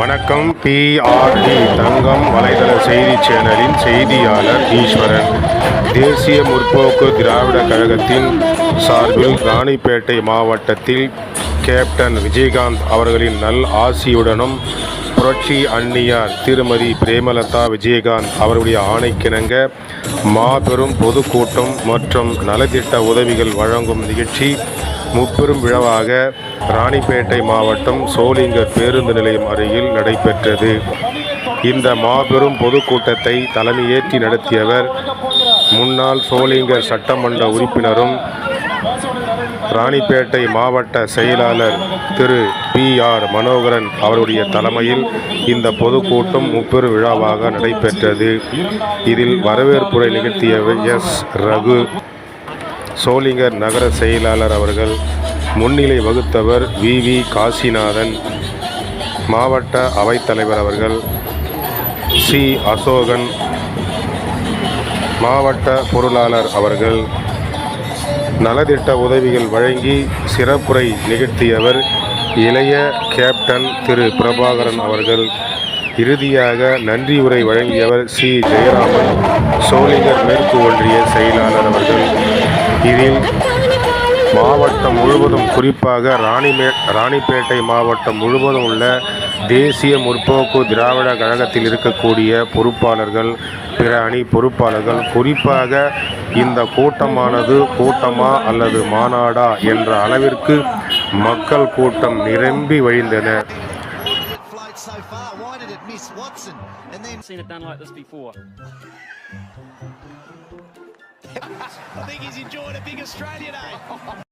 வணக்கம். பிஆர்டி தங்கம் வலைதள செய்தி சேனலின் செய்தியாளர் ஈஸ்வரன். தேசிய முற்போக்கு திராவிட கழகத்தின் சார்பில் ராணிப்பேட்டை மாவட்டத்தில் கேப்டன் விஜயகாந்த் அவர்களின் நல் ஆசியுடனும் புரட்சி அன்னியார் திருமதி பிரேமலதா விஜயகாந்த் அவருடைய ஆணைக்கிணங்க மாபெரும் பொதுக்கூட்டம் மற்றும் நலத்திட்ட உதவிகள் வழங்கும் நிகழ்ச்சி முப்பெரும் விழாவாக ராணிப்பேட்டை மாவட்டம் சோளிங்கர் பேருந்து நிலையம் அருகில் நடைபெற்றது. இந்த மாபெரும் பொதுக்கூட்டத்தை தலைமையேற்றி நடத்தியவர் முன்னாள் சோளிங்கர் சட்டமன்ற உறுப்பினரும் ராணிப்பேட்டை மாவட்ட செயலாளர் திரு பி ஆர் மனோகரன் அவருடைய தலைமையில் இந்த பொதுக்கூட்டம் முப்பெரும் விழாவாக நடைபெற்றது. இதில் வரவேற்புரை நிகழ்த்திய எஸ் ரகு. சோளிங்கர் நகர செயலாளர் அவர்கள் முன்னிலை வகுத்தவர் வி. வி. காசிநாதன் மாவட்ட அவைத்தலைவர் அவர்கள் சி. அசோகன் மாவட்ட பொருளாளர் அவர்கள் நலத்திட்ட உதவிகள் வழங்கி சிறப்புரை நிகழ்த்தியவர் இளைய கேப்டன் திரு. பிரபாகரன் அவர்கள் இறுதியாக நன்றி உரை வழங்கியவர் சி. ஜெயராமன் சோளிங்கர் மேற்கு ஒன்றிய செயலாளர் அவர்கள் இதில் மாவட்டம் முழுவதும் குறிப்பாக ராணிமே ராணிப்பேட்டை மாவட்டம் முழுவதும் உள்ள தேசிய முற்போக்கு திராவிட கழகத்தில் இருக்கக்கூடிய பொறுப்பாளர்கள் பிற அணி பொறுப்பாளர்கள் குறிப்பாக இந்த கூட்டமானது கூட்டமா அல்லது மாநாடா என்ற அளவிற்கு மக்கள் கூட்டம் நிரம்பி வழிந்தன seen it done like this before. I think he's enjoying a big Australia day. Eh?